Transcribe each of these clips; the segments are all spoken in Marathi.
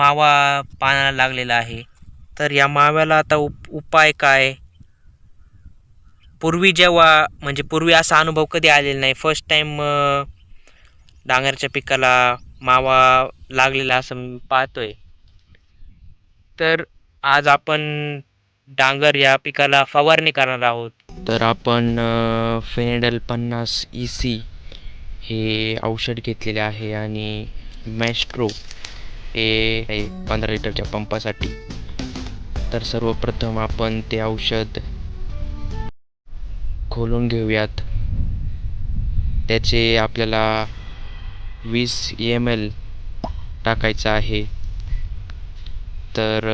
मावा पानाला लागलेला आहे. तर या माव्याला आता उप उपाय काय? पूर्वी जेव्हा म्हणजे पूर्वी असा अनुभव कधी आलेला नाही. फर्स्ट टाईम डांगरच्या पिकाला मावा लागलेला असं मी पाहतोय. तर आज आपण डांगर या पिकाला फवारणी करणार आहोत. तर आपण फेनेडल पन्नास ई सी हे औषध घेतलेले आहे आणि मॅस्ट्रो हे आहे पंधरा लिटरच्या पंपासाठी. तर सर्वप्रथम आपण ते औषध खोलून घेऊयात. त्याचे आपल्याला वीस एम एल टाकायचं आहे. तर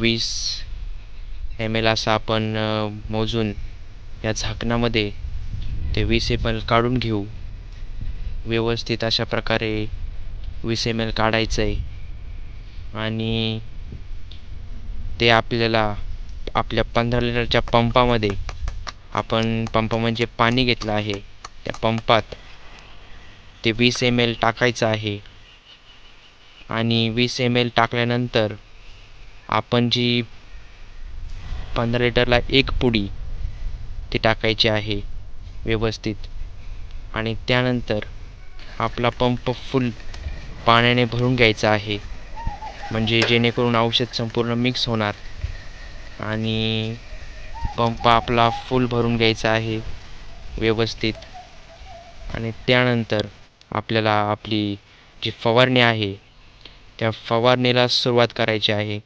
वीस एम एल असं आपण मोजून या झाकणामध्ये ते वीस एम एल काढून घेऊ. व्यवस्थित अशा प्रकारे वीस एम एल काढायचं आहे आणि ते आपल्याला आपल्या पंधरा लिटरच्या पंपामध्ये आपण पंप म्हणजे पाणी घेतलं आहे. त्या पंपात ते वीस एम एल टाकायचं आहे. आणि वीस एम एल टाकल्यानंतर आपण जी पंधरा लिटरला एक पुडी ती टाकायची आहे व्यवस्थित. आणि त्यानंतर आपला पंप फुल पाण्याने भरून घ्यायचा आहे. म्हणजे जेणेकरून औषध संपूर्ण मिक्स होणार. आणि पंप आपला फुल भरून घ्यायचा आहे व्यवस्थित. आणि त्यानंतर आपल्याला आपली जी फवारणी आहे त्या फवारणीला सुरुवात करायची आहे.